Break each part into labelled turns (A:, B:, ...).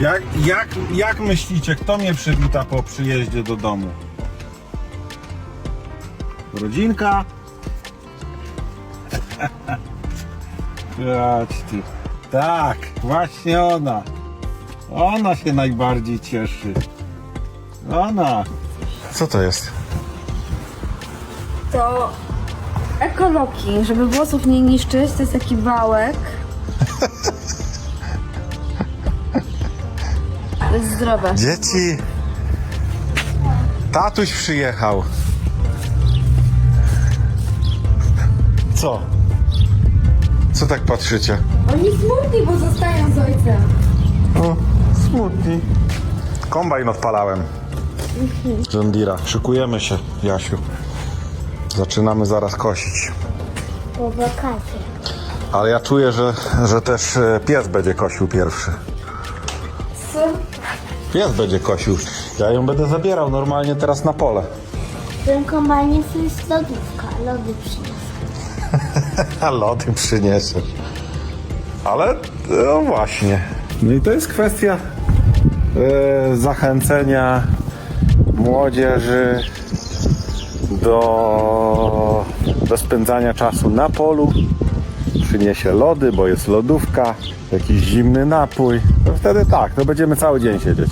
A: Jak, jak, jak myślicie, kto mnie przywita po przyjeździe do domu? Rodzinka? Patrzcie. Tak, właśnie ona. Ona się najbardziej cieszy. Ona. Co to jest?
B: To ekoloki, żeby włosów nie niszczyć, to jest taki wałek. zdrowe.
A: Dzieci. Tatuś przyjechał. Co? Co tak patrzycie?
B: Oni smutni, bo zostają z ojcem.
A: O, smutni. Kombajn odpalałem. John Deere'a. Szykujemy się, Jasiu. Zaczynamy zaraz kosić.
C: Po wakacjach.
A: Ale ja czuję, że, że też e, pies będzie kosił pierwszy. Pies będzie kosił. Ja ją będę zabierał normalnie teraz na pole.
C: W tym kombajnie to jest lodówka. Lody przyniosę.
A: A lody przyniesiesz. Ale no właśnie. No i to jest kwestia e, zachęcenia młodzieży do, do spędzania czasu na polu. Przyniesie lody, bo jest lodówka, jakiś zimny napój. To wtedy tak, to będziemy cały dzień siedzieć.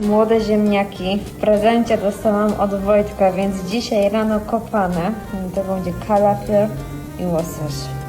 B: Młode ziemniaki. W prezencie dostałam od Wojtka, więc dzisiaj rano kopane. To będzie kalafior i łosoś.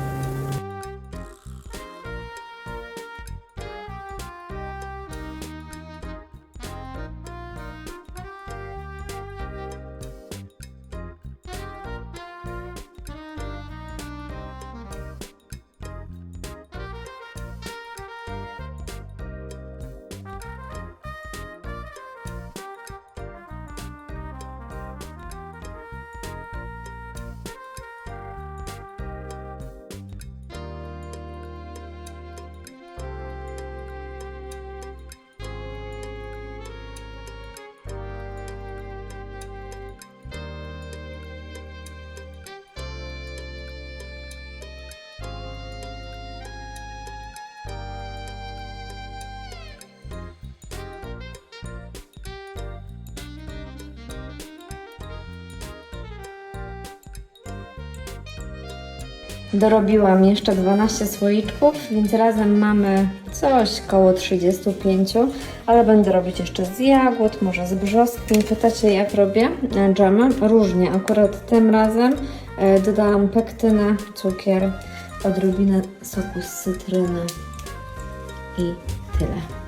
B: Dorobiłam jeszcze 12 słoiczków, więc razem mamy coś koło 35, ale będę robić jeszcze z jagód, może z brzoskwin. Pytacie jak robię e, dżemy? Różnie. Akurat tym razem e, dodałam pektynę, cukier, odrobinę soku z cytryny i tyle.